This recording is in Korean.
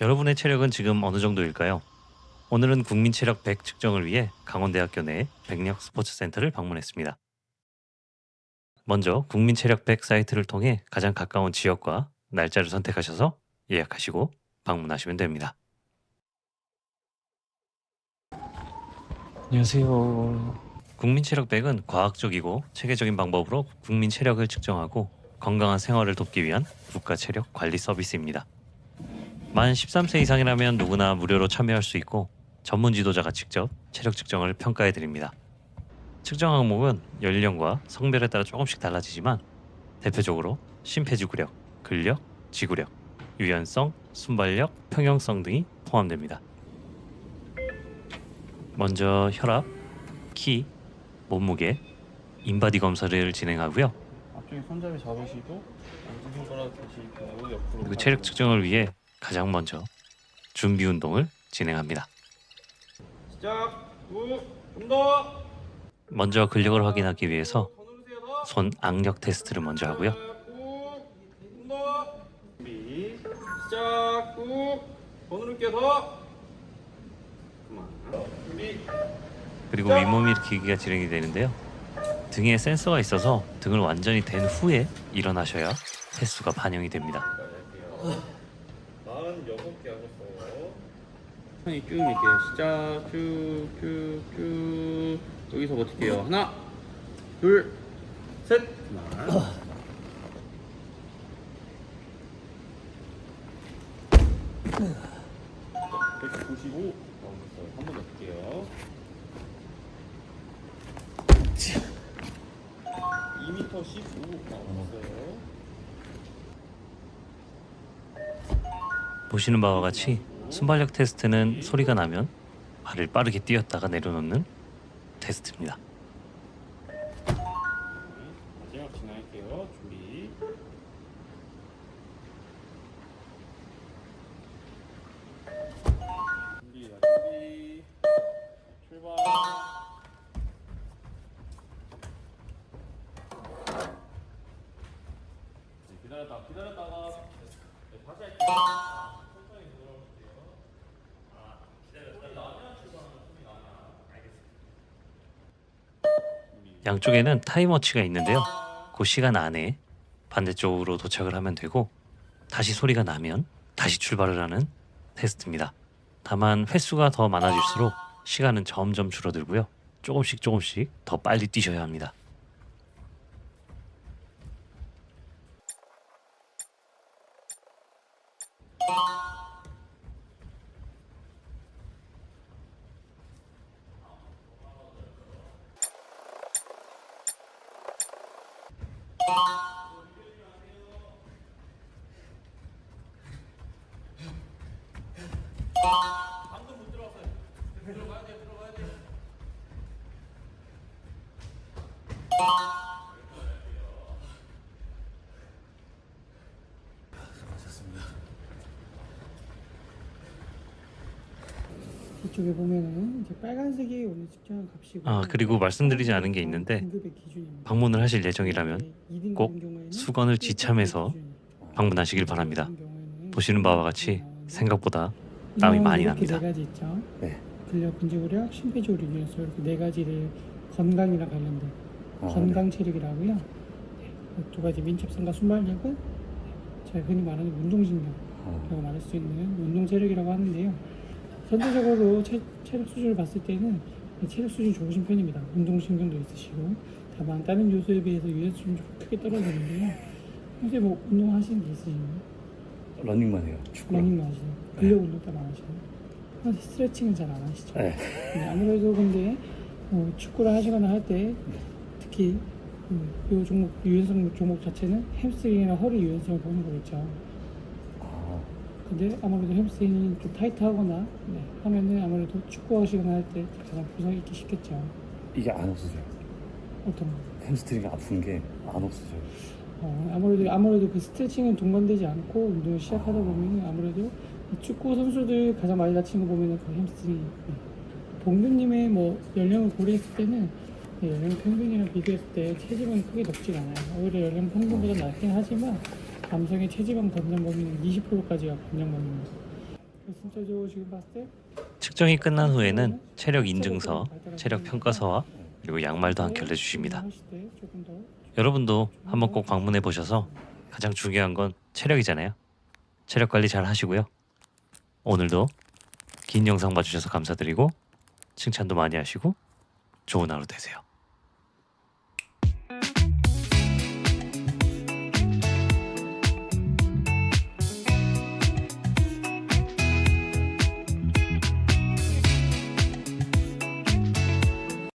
여러분의 체력은 지금 어느 정도일까요? 오늘은 국민 체력 100 측정을 위해 강원대학교 내 백력 스포츠 센터를 방문했습니다. 먼저 국민 체력 100 사이트를 통해 가장 가까운 지역과 날짜를 선택하셔서 예약하시고 방문하시면 됩니다. 안녕하세요. 국민 체력 100은 과학적이고 체계적인 방법으로 국민 체력을 측정하고 건강한 생활을 돕기 위한 국가 체력 관리 서비스입니다. 만 13세 이상이라면 누구나 무료로 참여할 수 있고 전문 지도자가 직접 체력 측정을 평가해 드립니다. 측정 항목은 연령과 성별에 따라 조금씩 달라지지만 대표적으로 심폐지구력, 근력, 지구력, 유연성, 순발력, 평형성 등이 포함됩니다. 먼저 혈압, 키, 몸무게, 인바디 검사를 진행하고요. 앞쪽에 손잡이 잡으시고 드시고 옆으로 그리고 체력 측정을 위해 가장 먼저 준비 운동을 진행합니다. 시작 우좀더 먼저 근력을 확인하기 위해서 손 악력 테스트를 먼저 하고요. 준비 시작 그만 준비 그리고 윗몸 일으키기가 진행이 되는데요. 등에 센서가 있어서 등을 완전히 댄 후에 일어나셔야 횟수가 반영이 됩니다. 천천히 쭉 밀게요 시작 쭉 쭉 쭉 여기서 버틸게요 하나 둘셋 그만 195 나오셨어요. 한번더 볼게요. 2m 15 나오셨어요. 보시는 바와 같이 순발력 테스트는 소리가 나면 발을 빠르게 뛰었다가 내려놓는 테스트입니다. 마지막 진행할게요. 준비. 준비, 자, 준비. 출발. 네, 기다렸다, 기다렸다가 네, 다시 할게요. 아, 기다렸다. 나면 출발하면 소리 나면 알겠습니다. 양쪽에는 타임워치가 있는데요. 그 시간 안에 반대쪽으로 도착을 하면 되고 다시 소리가 나면 다시 출발을 하는 테스트입니다. 다만 횟수가 더 많아질수록 시간은 점점 줄어들고요. 조금씩 조금씩 더 빨리 뛰셔야 합니다. 방금 못 들어갔어요. 들어가야 돼, 들어가야 돼. 이쪽에 보면은 이제 빨간색이 오늘 측정한 값이고 아, 그리고 말씀드리지 않은 게 있는데 등급의 기준입니다. 방문을 하실 예정이라면 네, 이등 꼭 같은 경우에는 수건을 지참해서 기준입니다. 방문하시길 바랍니다. 같은 경우에는 보시는 바와 같이 생각보다 땀이 많이 이렇게 납니다. 네 가지 있죠. 네. 근력, 근지구력, 심폐지구력, 유연성 이렇게 네 가지를 건강이랑 관련된 아, 건강 체력이라고요. 네. 그두 가지 민첩성과 순발력은 네. 저희가 흔히 말하는 운동신경이라고 어, 말할 수 있는 운동 체력이라고 하는데요. 전체적으로 체, 체력 수준을 봤을 때는 체력 수준이 좋으신 편입니다. 운동신경도 있으시고 다만 다른 요소에 비해서 유연 수준이 좀 크게 떨어지는데요. 평소에 뭐 운동하시는 게 있으신가요? 러닝만 해요. 축구. 러닝만 하시나요? 근력 운동 따로 안 하시나요? 스트레칭은 잘 안 하시죠? 네. 네, 아무래도 근데 어, 축구를 하시거나 할 때 특히 음, 이 종목 유연성 종목 자체는 햄스트링이나 허리 유연성을 보는 거겠죠. 아, 근데 아무래도 햄스트링이 좀 타이트하거나 네, 하면은 아무래도 축구 하시거나 할 때 가장 부상이 있기 쉽겠죠. 이게 안 없어져요. 어떤 거? 햄스트링이 아픈 게 안 없어져요. 어, 아무래도 아무래도 그 스트레칭은 동반되지 않고 운동을 시작하다 보면은 아무래도 이 축구 선수들 가장 많이 다치는 거 보면은 그 햄스트링. 네. 봉규님의 뭐 연령을 고려했을 때는 네, 연령 평균이랑 비교했을 때 체지방이 크게 높지가 않아요. 오히려 연령 평균보다 낮긴 하지만 남성의 체지방 권장 범위는 20%까지가 권장 범위입니다. 저 지금 봤을 때 측정이 끝난 후에는 체력 인증서, 체력 평가서와 그리고 양말도 한 켤레 주십니다. 여러분도 한번 꼭 방문해 보셔서 가장 중요한 건 체력이잖아요. 체력 관리 잘 하시고요. 오늘도 긴 영상 봐주셔서 감사드리고 칭찬도 많이 하시고 좋은 하루 되세요.